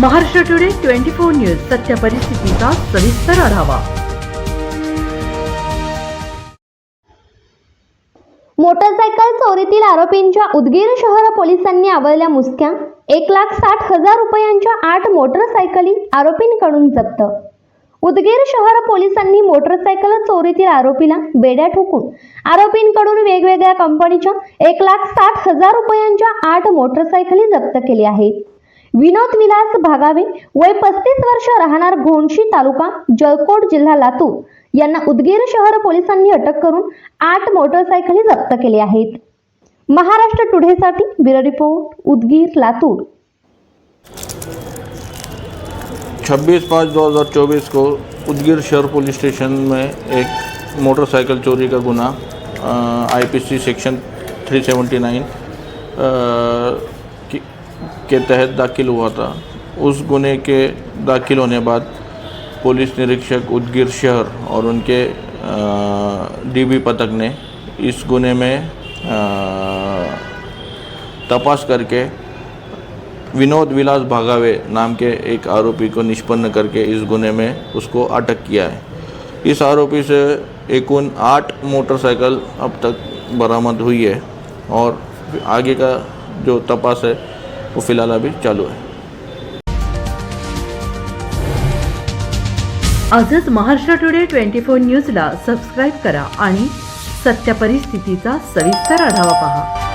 Maharashtra today twenty four news सत्य परिस्थितीचा सविस्तर आढावा. मोटरसायकल चोरीतील आरोपींच्या उदगीर शहर पोलिसांनी आवळल्या मुसक्या एक लाख साठ हजार रुपयांच्या आठ मोटरसायकली आरोपींकडून जप्त. उदगीर शहर पोलिसांनी मोटरसायकल चोरीतील आरोपीला बेड्या ठोकून आरोपींकडून वेगवेगळ्या कंपनीच्या एक लाख साठ हजार रुपयांच्या आठ मोटरसायकली जप्त केली आहेत विनोद विलास भागावे वय पस्तीस वर्ष राहणार घोणशी तालुका जळकोट जिल्हा लातूर. यांना उदगीर शहर पोलिसांनी अटक करून आठ मोटरसायकली जप्त केले आहेत. महाराष्ट्र टुडेसाठी ब्युरो रिपोर्ट उदगीर लातूर. 26 पाँच 2024 को उदगीर शहर पुलिस स्टेशन में एक मोटरसाइकिल चोरी का गुना आईपीसी सेक्शन 379 आ, की- तहत दाखिल हुआ था। उस गुने के दाखिल होने बाद पुलिस निरीक्षक उदगीर शहर और उनके डीबी पथक ने इस गुने में तपास करके विनोद विलास भागावे नाम के एक आरोपी को निष्पन्न करके इस गुने में उसको अटक किया है। इस आरोपी से एकुन आठ मोटरसाइकिल अब तक बरामद हुई है और आगे का जो तपास है वो फिलहाल अभी चालू है। आजच महाराष्ट्र टुडे ट्वेंटी फोर न्यूजला सबस्क्राईब करा आणि सत्य परिस्थितीचा सविस्तर आढावा पहा.